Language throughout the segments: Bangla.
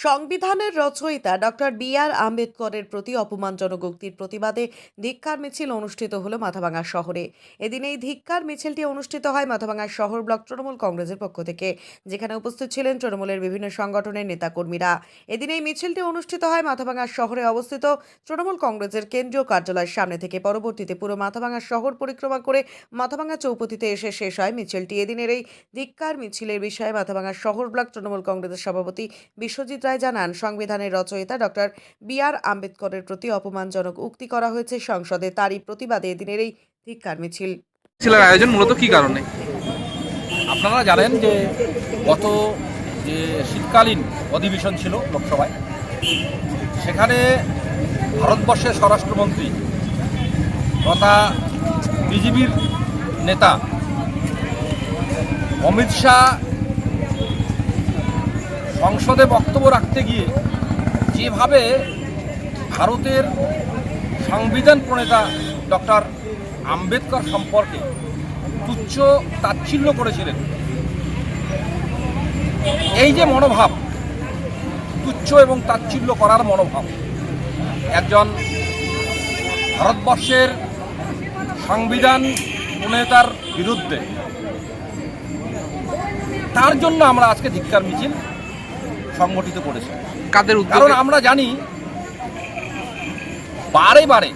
সংবিধানের রচয়িতা ডক্টর বি আর আম্বেদকরের প্রতি অপমানজনক উক্তির প্রতিবাদে ধিক্কার মিছিল অনুষ্ঠিত হলো মাথাভাঙা শহরে। এদিন এই ধিক্কার মিছিলটি অনুষ্ঠিত হয় মাথাভাঙা শহর ব্লক তৃণমূল কংগ্রেসের পক্ষ থেকে, যেখানে উপস্থিত ছিলেন তৃণমূলের বিভিন্ন সংগঠনের নেতাকর্মীরা। এদিন এই মিছিলটি অনুষ্ঠিত হয় মাথাভাঙা শহরে অবস্থিত তৃণমূল কংগ্রেসের কেন্দ্রীয় কার্যালয়ের সামনে থেকে। পরবর্তীতে পুরো মাথাভাঙা শহর পরিক্রমা করে মাথাভাঙা চৌপতিতে এসে শেষ হয় মিছিলটি। এদিনের এই ধিক্কার মিছিলের বিষয়ে মাথাভাঙা শহর ব্লক তৃণমূল কংগ্রেসের সভাপতি বিশ্বজিৎ রায় জানান সংবিধানের রচয়িতা ডক্টর বি আর আম্বেদকরের প্রতি অপমানজনক উক্তি করা হয়েছে। সংসদে তারই প্রতিবাদে এদিনের এই ধিক্কার মিছিল। ছিলেন আয়োজন মূলত কি কারণে? আপনারা জানেন যে গত যে শীতকালীন অধিবেশন ছিল লোকসভায় সেখানে ভারতবর্ষের স্বরাষ্ট্রমন্ত্রী তথা বিজেপির নেতা অমিত শাহ সংসদে বক্তব্য রাখতে গিয়ে যেভাবে ভারতের সংবিধান প্রণেতা ডক্টর আম্বেদকর সম্পর্কে তুচ্ছ তাচ্ছিল্য করেছিলেন, এই যে মনোভাব, তুচ্ছ এবং তাচ্ছিল্য করার মনোভাব, একজন ভারতবর্ষের সংবিধান প্রণেতার বিরুদ্ধে, তার জন্য আমরা আজকে ধিক্কার মিছিল সংগঠিত করেছে। কাদের কারণ আমরা জানি বারে বারে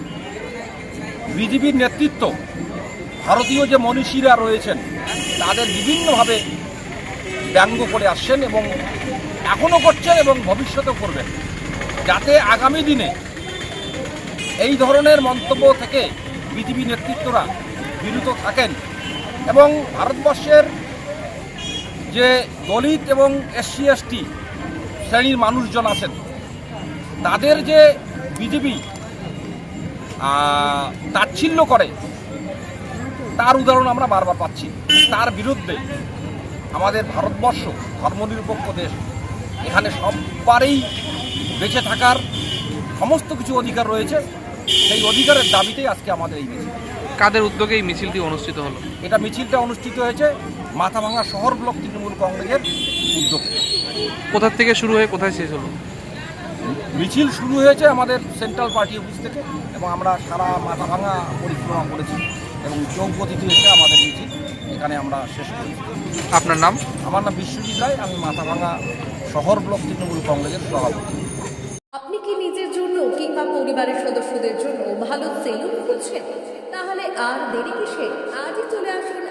বিজেপির নেতৃত্ব ভারতীয় যে মনীষীরা রয়েছেন তাদের বিভিন্নভাবে ব্যঙ্গ করে আসছেন এবং এখনও করছেন এবং ভবিষ্যতেও করবেন। যাতে আগামী দিনে এই ধরনের মন্তব্য থেকে বিজেপি নেতৃত্বরা বিরত থাকেন এবং ভারতবর্ষের যে দলিত এবং এসসি এসটি শ্রেণির মানুষজন আছেন। তাদের যে বিজেপি তাচ্ছিল্য করে তার উদাহরণ আমরা বারবার পাচ্ছি। তার বিরুদ্ধে আমাদের ভারতবর্ষ ধর্মনিরপেক্ষ দেশ এখানে সবারই বেঁচে থাকার সমস্ত কিছু অধিকার রয়েছে। সেই অধিকারের দাবিতেই আজকে আমাদের এই মিছিল। কাদের উদ্যোগে এই মিছিলটি অনুষ্ঠিত হলো? এটা মিছিলটা অনুষ্ঠিত হয়েছে মাথাভাঙা শহর ব্লক তৃণমূল কংগ্রেসের উদ্যোগে। কোথা থেকে শুরু হয়ে কোথায় শেষ হলো? মিছিল শুরু হয়েছে আমাদের সেন্ট্রাল পার্টি অফিস থেকে এবং আমরা সারা মাথাভাঙা পরিক্রমা করেছি এবং চৌপতিতে এসে আমাদের মিছিল এখানে আমরা শেষ করেছি। আপনার নাম? আমার নাম বিশ্বজিৎ রায় আমি মাথাভাঙা শহর ব্লক তৃণমূল কংগ্রেসের সভাপতি। আপনি কি নিজের জন্য কিংবা পরিবারের সদস্যদের জন্য ভালো সেলুন খুঁজছেন? তাহলে আর দেরি কিসে? আজই চলে আসুন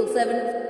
two three two triple seven